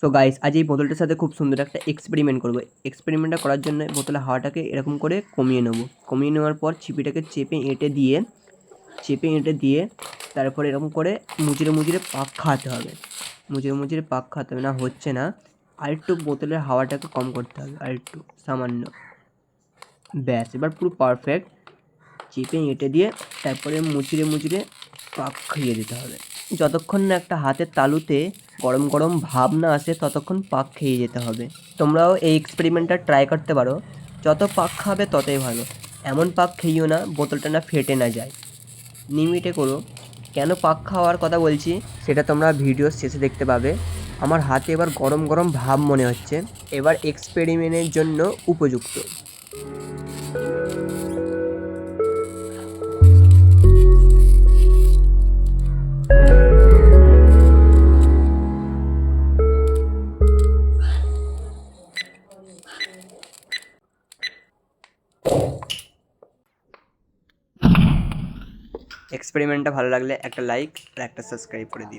So guys আজ এই বোতলটার সাথে খুব সুন্দর একটা এক্সপেরিমেন্ট করব। এক্সপেরিমেন্টটা করার জন্য বোতলের হাওয়াটাকে এরকম করে কমিয়ে নেব। কমিয়ে নেওয়ার পর ছিপিটাকে চেপে এঁটে দিয়ে, চেপে এঁটে দিয়ে তারপরে এরকম করে মুচড়ে মুচড়ে পাক খাওয়াতে হবে। মুচড়ে মুচড়ে পাক খাওয়াতে হবে, না হচ্ছে না আরেকটু বোতলের হাওয়াটাকে কম করতে হবে, আর একটু সামান্য। ব্যাস, এবার পুরো পারফেক্ট চেপে এঁটে দিয়ে তারপরে মুচড়ে মুচড়ে পাক খাইয়ে দিতে হবে। যতক্ষণ না একটা হাতের তালুতে গরম গরম ভাব না আসে ততক্ষণ পাক খেয়ে যেতে হবে। তোমরাও এই এক্সপেরিমেন্টটা ট্রাই করতে পারো। যত পাক খাবে ততই ভালো। এমন পাক খেয়েও না, বোতলটা না ফেটে না যায়। লিমিটে করো। কেন পাক খাওয়ার কথা বলছি, সেটা তোমরা ভিডিওর শেষে দেখতে পাবে। আমার হাতে এবার গরম গরম ভাব মনে হচ্ছে। এবার এক্সপেরিমেন্টের জন্য উপযুক্ত। এক্সপেরিমেন্টটা ভালো লাগলে একটা লাইক আর একটা সাবস্ক্রাইব করে দিও।